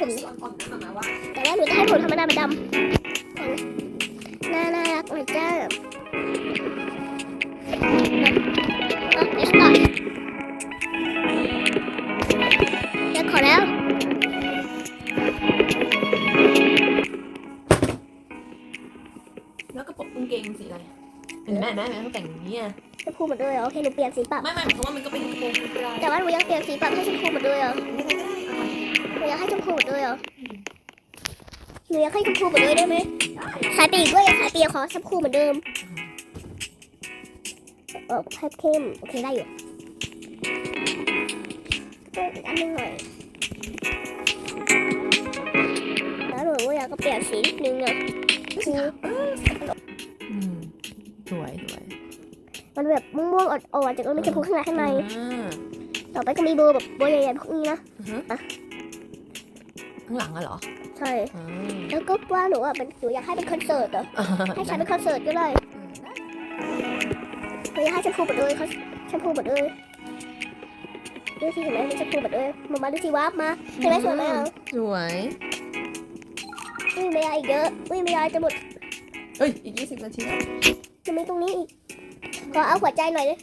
ผมสอนก่อนนะมาว่าแต่ว่าหนูจะให้ผมธรรมดาเหมือนดำน่าน่ารักเหมือนเจ้าเออเอสต่อยจะขอแล้วแล้วกระโปรงกางเกงสีอะไรเห็นไหมแม่แม่เขาแต่งอย่างนี้อะชมพูหมดเลยเหรอโอเคหนูเปลี่ยนสีปรับไม่ไม่เพราะว่ามันก็เป็นกระโปรงแต่ว่าหนูยังเปลี่ยนสีปรับให้ชมพูหมดเลยเหรอ อยากให้ชมพูหมดเลยเหรอหนูอยากให้ชมพูหมดเลยได้ไหมสายปีกด้วยอยากสายปีกขอชมพูเหมือนเดิมเออให้เข้มโอเคได้อยู่เพิ่มอีกอันหนึงหน่อยแล้วหนูก็อยากก็เปลี่ยนสีนิดนึงอะคืออืมสวยสวยมันแบบม่วงๆอ่อนๆจากนั้นมีชมพูข้างในข้างในอ่าต่อไปก็มีโบว์แบบโบว์ใหญ่ๆพวกนี้นะอือฮะ ข้างหลังอะเหรอใช่อ่าแล้วก็ว่าหนูอะเป็นหนูอยากให้เป็นคอนเสิร์ตเหรอให้ใช้เป็นคอนเสิร์ตก็ได้หนูอยากให้ชมพูหมดเลยเขาชมพูหมดเลยดูสิเห็นไหมมันชมพูหมดเลยมามาดูสิวาร์ปมาเห็นไหมสวยไหมอะสวยอุ้ยไม่ได้อีกเยอะอุ้ยไม่ได้จะหมดเอ้ยอีกยี่สิบนาทีจะมีตรงนี้อีกขอเอาหัวใจหน่อยดิ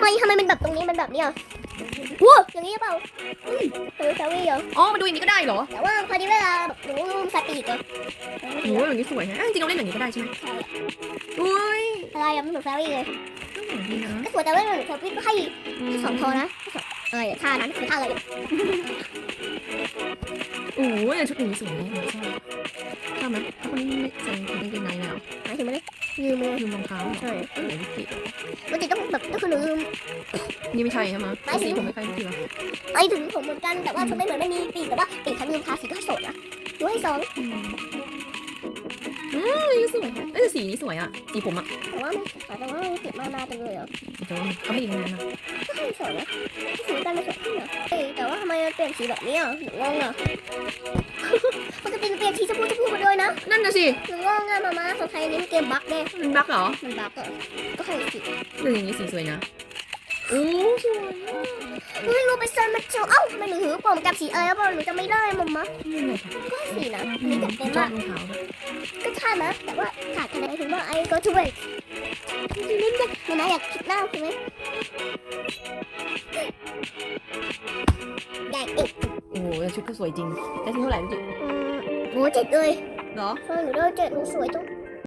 ไม่ทำไมมันแบบตรงนี้มันแบบเนี้ย ว้าวอย่างนี้หรือเปล่าอุ้ยเป็นซาวี่เหรออ๋อมาดูอย่างนี้ก็ได้เหรอแต่ว่าพอดีเวลาแบบหนูสปีดเหรอโอ้ยอย่างนี้สวยฮะจริงๆเราเล่นอย่างนี้ก็ได้ใช่ไหมใช่อุ้ยอะไรอะมันเหมือนซาวี่เลยก็สวยดีนะก็สวยแต่ว่าเหมือนซาวี่ก็ให้สองโทนะสองเอ้ยท่านั้นคือท่าอะไรเนี่ยโอ้ยชุดอย่างนี้สวยนะชอบชอบไหมถ้าคนนี้ไม่ใส่กางเกงในแล้วหมาย ถึงมันเลยยืมเลยยืมรองเท้าใช่เออวิกิปกติต้องแบบต้องคือหนูยืม นี่ไม่ใช่ใช่ไหมสีผมไม่ใช่วิกิหรอไอ้ถึงผมเหมือนกันแต่ว่าฉันไม่เหมือนไม่มีปีกแต่ว่าปีกฉันยืมทาสีก็สดนะดูให้สองอืมนี่สวยเอ้ยสีนี้สวยอะสีผมอะแต่ว่าไม่แต่ว่าไม่เก็บมามาจังเลยเหรอเดี๋ยวเขาไม่ดีนะก็ให้สวยนะสีกันไม่สวยขึ้นเหรอเอ้ยแต่ว่าทำไมมันเปลี่ยนสีแบบนี้อะหนูงงอะ ปกติมันเปลี่ยนสีชมพูชมพูมาด้วย นะนั่นน่ะสิหนูงงอะมามาสงสัยนี้เกมบั๊กแน่มันบั๊กเหรอ มันบั๊กอะก็ให้สีหรืออย่างนี้สีสวยนะโอ้สวยอะเฮ้ยรูปเป็นเซนมาเชียวเอ้าทำไมหนูถือผมกับสีอะไรแล้วเปล่าหนูจะไม่ได้มัมมะนี่ไงก็ให้สีนะอันนี้จัดเต็มชอมาบกรองเท้าก็ใช่นะแต่ว่าขาดคะแนนถึงว่าไอ้ก็ช่วยนิดนึงมันนะอยากคิดหน้าใช่ไหมใหญ่อีกโอ้โหชุดก็สวยจริงแต่ที่เท่าไหร่พี่อืมโหเจ็ดเลย เหรอช่วยหนูด้วยเจ็ดหนูสวยจัง